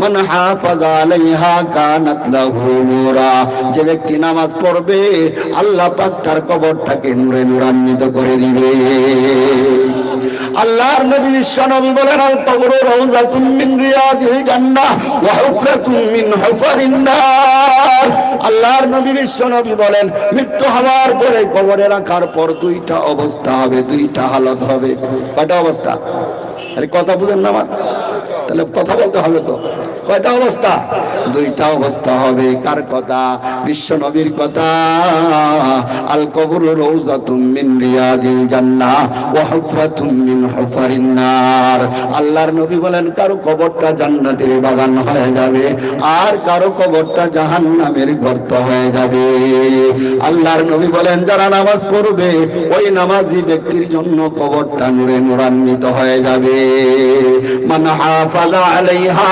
মান যে ব্যক্তি নামাজ পড়বে, আল্লাহ পাক তার কবরটাকে নূরে নূরান্বিত করে দিবে। আল্লাহর নবী বিশ্ব নবী বলেন, আল কবর রাউজাতুম মিন আল্লাহর নবী বিশ্ব নবী বলেন, মৃত্যু হওয়ার পরে কবরে রাখার পর দুইটা অবস্থা হবে, দুইটা হালত হবে। কয়টা অবস্থা? আরে কথা বুঝেন না আমার। তাহলে কথা বলতে হবে তো। কয়টা অবস্থা? দুইটা অবস্থা হবে। কার কথা? বিশ্ব নবীর কথা। কারও কবরটা জান্নাতের বাগান হয়ে যাবে, আর কারও কবরটা জাহান্নামের গর্ত হয়ে যাবে। আল্লাহর নবী বলেন, যারা নামাজ পড়বে, ওই নামাজি ব্যক্তির জন্য কবরটা নূরে নূরান্বিত হয়ে যাবে। মান আলাইহা